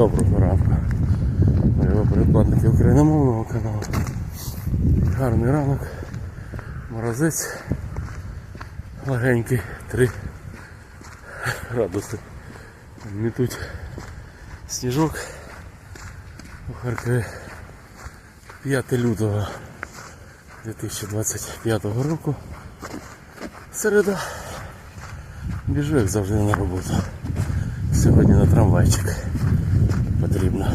доброго ранку. Його передплатники україномовного каналу. Гарний ранок. Морозець легенький, 3 градуси. Мітуть сніжок у Харкові 5 лютого 2025 року. Середа. Біжу, як завжди на роботу. Сьогодні на трамвайчик. Потрібно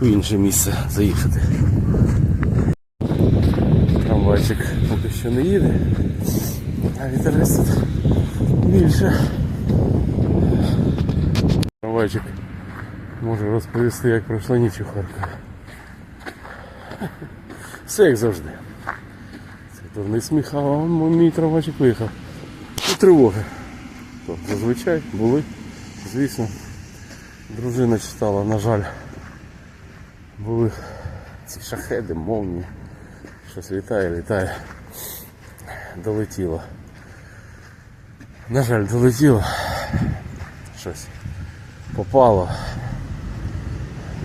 в інше місце заїхати. Трамвайчик поки що не їде, а вітерець тут більше. Трамвайчик може розповісти, як пройшла ніч у Харкові. Все як завжди. Це дурний сміх, а мій трамвайчик виїхав. І тривоги. То зазвичай були, звісно. Дружина читала, на жаль, були ці шахеди, мовні. Щось літає, літає. Долетіло. На жаль, долетіло. Щось попало.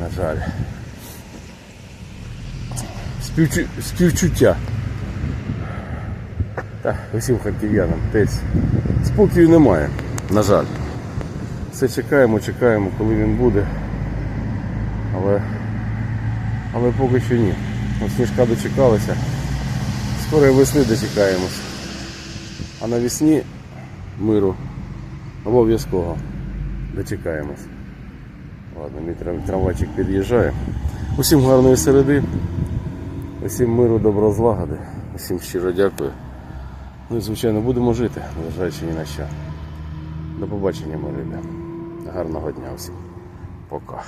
На жаль. Співчу... Співчуття. Та, усім харків'янам десь спокою немає, на жаль. Все чекаємо, чекаємо, коли він буде. Але, але поки що ні. От сніжка дочекалися. Скоро весни дочекаємось. А навесні миру обов'язково дочекаємось. Ладно, мій трамвайчик під'їжджає. Усім гарної середи, усім миру, добро злагоди, усім щиро дякую. Ну і звичайно будемо жити, незважаючи ні на що. До побачення, мої любі. Гарного дня всім. Пока.